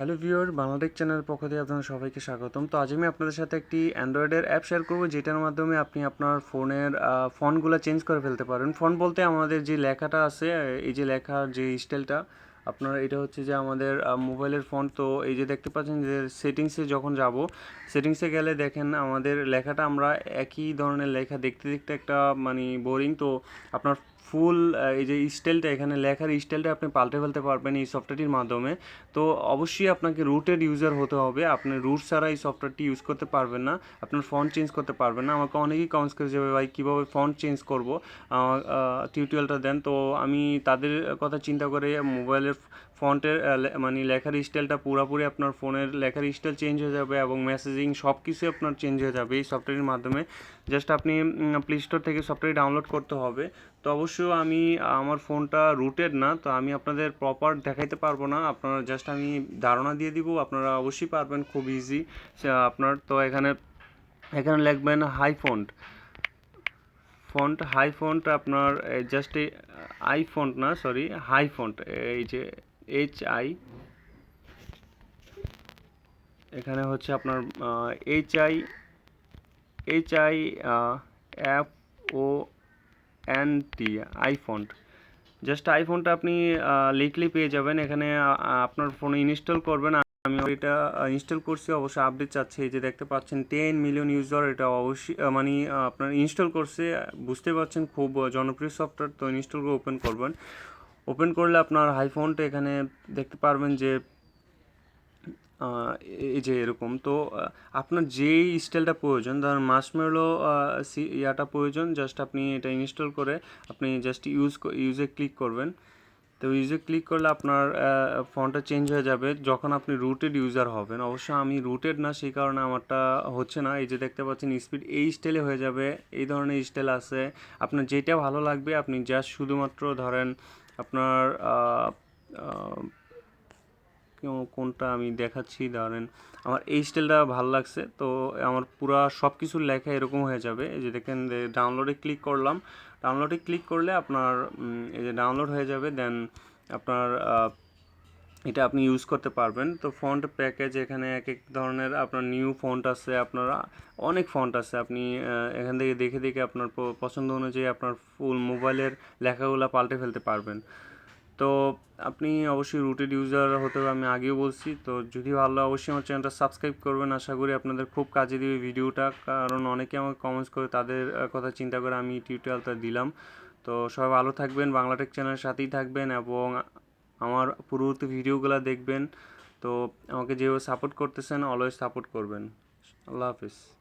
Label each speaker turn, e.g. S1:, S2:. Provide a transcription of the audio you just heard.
S1: Hello viewer, Bangla Tech চ্যানেলের পক্ষ থেকে আপনাদের সবাইকে স্বাগতম। তো আজ আমি আপনাদের সাথে একটি অ্যান্ড্রয়েডের অ্যাপ শেয়ার করব, যেটার মাধ্যমে আপনি আপনার ফোনের ফন্টগুলো চেঞ্জ করে ফেলতে পারেন। ফন্ট বলতে আমাদের যে লেখাটা আছে, এই যে লেখার যে স্টাইলটা আপনার এটা হচ্ছে যে আমাদের মোবাইলের ফন্ট তো এই যে দেখতে পাচ্ছেন যে সেটিংসে যখন যাব সেটিংসে গেলে দেখেন আমাদের লেখাটা আমরা একই ধরনের লেখা, দেখতে দেখতে একটা মানে বোরিং তো আপনার ফুল এই যে স্টাইলটা এখানে লেখার স্টাইলটা আপনি পাল্টে ফেলতে পারবেন এই সফটওয়্যারটির মাধ্যমে। তো অবশ্যই আপনাকে রুটেড ইউজার হতে হবে। আপনি রুট ছাড়া এই সফটওয়্যারটি ইউজ করতে পারবেন না। আপনার ফন্ট চেঞ্জ করতে পারবেন না। আমাকে অনেকেই কমেন্টস করে যাবে ভাই, কীভাবে ফন্ট চেঞ্জ করব? টিউটোরিয়ালটা দেন। তো আমি তাদের কথা চিন্তা করে মোবাইলের ফন্টের মানে লেখার স্টাইলটা পুরোপুরি আপনার ফোনের লেখার স্টাইল চেঞ্জ হয়ে যাবে এবং মেসেজিং সব কিছু আপনার চেঞ্জ হয়ে যাবে এই সফটওয়্যারের মাধ্যমে। জাস্ট আপনি প্লে স্টোর থেকে সফটওয়্যার ডাউনলোড করতে হবে। তো অবশ্য আমি, আমার ফোনটা রুটেড না, তো আমি আপনাদের প্রপার দেখাইতে পারব না। আপনারা জাস্ট আমি ধারণা দিয়ে দিব, আপনারা অবশ্যই পারবেন, খুব ইজি আপনার তো এখানে এখানে লিখবেন hi font font, hi font আপনার জাস্ট আই ফন্ট না সরি হাই ফন্ট এই যে এইচ আই এখানে হচ্ছে আপনার H I H I F O N T I font just আইফোনটা আপনি লিখলেই পেয়ে যাবেন, এখানে আপনার ফোনে ইনস্টল করবেন আমি এটা ইনস্টল করছি, অবশ্যই আপডেট চাচ্ছি। এই যে দেখতে পাচ্ছেন টেন মিলিয়ন ইউজার এটা অবশ্যই মানে আপনার ইনস্টল করছে, বুঝতে পারছেন, খুব জনপ্রিয় সফটওয়্যার তো ইনস্টল করে ওপেন করবেন। ওপেন করলে আপনার হাইফোনটা এখানে দেখতে পারবেন যে এই যে এরকম। তো আপনার যেই স্টাইলটা প্রয়োজন, ধরুন মাসমেলো ইয়াটা প্রয়োজন জাস্ট আপনি এটা ইনস্টল করে, আপনি জাস্ট ইউজ ইউজে ক্লিক করবেন। তো ইউজে ক্লিক করলে আপনার ফোনটা চেঞ্জ হয়ে যাবে। যখন আপনি রুটেড ইউজার হবেন, অবশ্য আমি রুটেড না, সেই কারণে আমারটা হচ্ছে না। এই যে দেখতে পাচ্ছেন স্পিড এই স্টাইলে হয়ে যাবে, এই ধরনের স্টাইল আছে। আপনার যেটা ভালো লাগবে, আপনি জাস্ট শুধুমাত্র ধরেন আপনার কোনটা আমি দেখাচ্ছি, ধরেন আমার এই স্টাইলটা ভালো লাগছে। তো আমার পুরা সব কিছুর লেখা এরকম হয়ে যাবে। এই যে দেখেন ডাউনলোডে ক্লিক করলাম ডাউনলোডে ক্লিক করলে আপনার এই যে ডাউনলোড হয়ে যাবে দেন আপনার এটা আপনি ইউজ করতে পারবেন। তো ফন্ট প্যাকেজ এখানে এক এক ধরনের আপনার নিউ ফন্ট আছে, আপনার, অনেক ফন্ট আছে। আপনি এখান থেকে দেখে দেখে আপনার পছন্দ অনুযায়ী আপনার ফুল মোবাইলের লেখাগুলো পাল্টে ফেলতে পারবেন। তো আপনি অবশ্যই রুটেড ইউজার হতে হবে, আমি আগেও বলছি। তো যদি ভালো অবশ্যই আমার চ্যানেলটা সাবস্ক্রাইব করবেন। আশা করি আপনাদের খুব কাজে দিবে ভিডিওটা। কারণ অনেকে আমাকে কমেন্টস করে, তাদের কথা চিন্তা করে আমি টিউটোরিয়ালটা দিলাম। তো সবাই ভালো থাকবেন বাংলাটেক চ্যানেলের সাথেই থাকবেন এবং আমার পূর্ববর্তী ভিডিওগুলো দেখবেন। তো আমাকে যেভাবে সাপোর্ট করতেছেন অলওয়েজ সাপোর্ট করবেন। আল্লাহ হাফিজ।